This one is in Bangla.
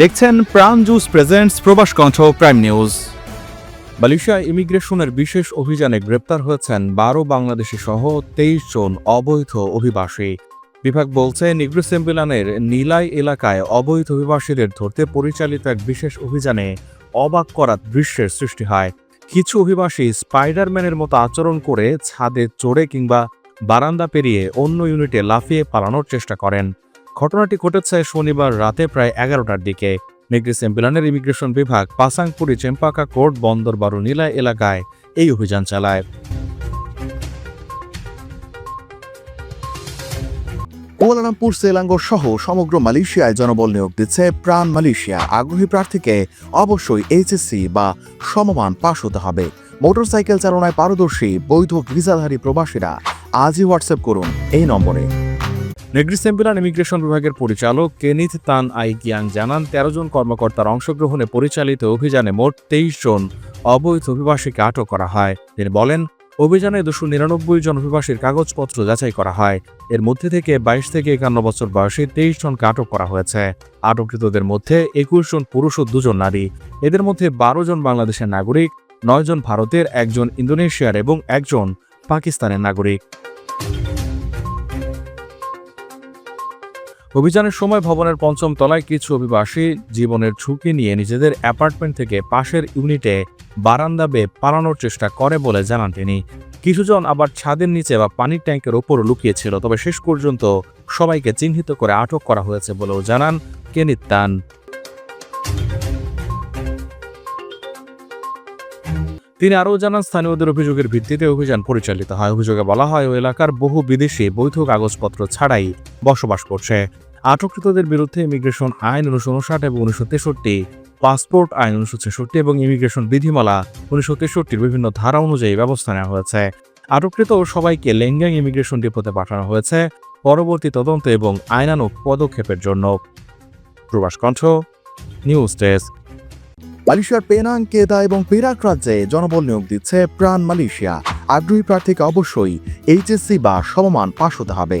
দেখছেন প্রাণ জুস প্রেজেন্টস প্রবাস কণ্ঠ প্রাইম নিউজ মালয়েশিয়া ইমিগ্রেশনের বিশেষ অভিযানে গ্রেপ্তার হয়েছেন বারো বাংলাদেশি সহ তেইশ জন অবৈধ অভিবাসী। বিভাগ বলছে নিগ্রোসেম্বিলানের নীলাই এলাকায় অবৈধ অভিবাসীদের ধরতে পরিচালিত এক বিশেষ অভিযানে অবাক করার দৃশ্যের সৃষ্টি হয়। কিছু অভিবাসী স্পাইডারম্যানের মতো আচরণ করে ছাদে চড়ে কিংবা বারান্দা পেরিয়ে অন্য ইউনিটে লাফিয়ে পালানোর চেষ্টা করেন। ঘটনাটি ঘটেছে শনিবার রাতে প্রায় এগারোটার দিকে। নেগ্রিসেম্বিলানের ইমিগ্রেশন বিভাগ পাসাংপুরি চেম্পাকা কোর্ট বন্দর বারো নীলা এলাকায় এই অভিযান চালায়। কুয়ালালামপুর সেলাঙ্গো সহ সমগ্র মালয়েশিয়ায় জনবল নিয়োগ দিচ্ছে প্রাণ মালয়েশিয়া। আগ্রহী প্রার্থীকে অবশ্যই এইচএসসি বা সমমান পাশ হতে হবে। মোটরসাইকেল চালনায় পারদর্শী, বৈধ ভিসাধারী প্রবাসীরা আজই হোয়াটসঅ্যাপ করুন এই নম্বরে। নেগ্রিসেম্বিলান ইমিগ্রেশন বিভাগের পরিচালক কেনিথ তান আই কিয়াং জানান, তেরো জন কর্মকর্তার অংশগ্রহণে পরিচালিত অভিযানে মোট তেইশ জন অবৈধ অভিবাসীকে আটক করা হয়। তিনি বলেন, অভিযানে দুশো নিরানব্বই জন অভিবাসীর কাগজপত্র যাচাই করা হয়। এর মধ্যে থেকে বাইশ থেকে একান্ন বছর বয়সী তেইশ জনকে আটক করা হয়েছে। আটককৃতদের মধ্যে একুশ জন পুরুষ ও দুজন নারী। এদের মধ্যে বারো জন বাংলাদেশের নাগরিক, নয় জন ভারতের, একজন ইন্দোনেশিয়ার এবং একজন পাকিস্তানের নাগরিক। অভিযানের সময় ভবনের পঞ্চম তলায় কিছু অভিবাসী জীবনের ঝুঁকি নিয়ে নিজেদের অ্যাপার্টমেন্ট থেকে পাশের ইউনিটে বারান্দা বেয়ে পালানোর চেষ্টা করে বলে জানান তিনি। কিছুজন আবার ছাদের নিচে বা পানির ট্যাঙ্কের ওপর লুকিয়েছিল, তবে শেষ পর্যন্ত সবাইকে চিহ্নিত করে আটক করা হয়েছে বলেও জানান কেনিত তান। তিনি আরও জানান, স্থানীয়দের অভিযোগের ভিত্তিতে অভিযান পরিচালিত হয়। অভিযোগে বলা হয় ওই এলাকার বহু বিদেশি বৈধ কাগজপত্র ছাড়াই বসবাস করছে। আটককৃতদের বিরুদ্ধে ইমিগ্রেশন আইন উনিশশো উনষাট এবং উনিশশো তেষট্টি, পাসপোর্ট আইন উনিশশো ছেষট্টি এবং ইমিগ্রেশন বিধিমালা উনিশশো তেষট্টির বিভিন্ন ধারা অনুযায়ী ব্যবস্থা নেওয়া হয়েছে। আটককৃত সবাইকে লেঙ্গাং ইমিগ্রেশন ডিপোতে পাঠানো হয়েছে পরবর্তী তদন্ত এবং আইনানুগ পদক্ষেপের জন্য। Probash Kantho, news desk. মালয়েশিয়ার পেনাং, কেদা এবং পেরাক রাজ্যে জনবল নিয়োগ দিচ্ছে প্রাণ মালয়েশিয়া। আগ্রহী প্রার্থীকে অবশ্যই এইচএসসি বা সমমান পাশ হতে হবে।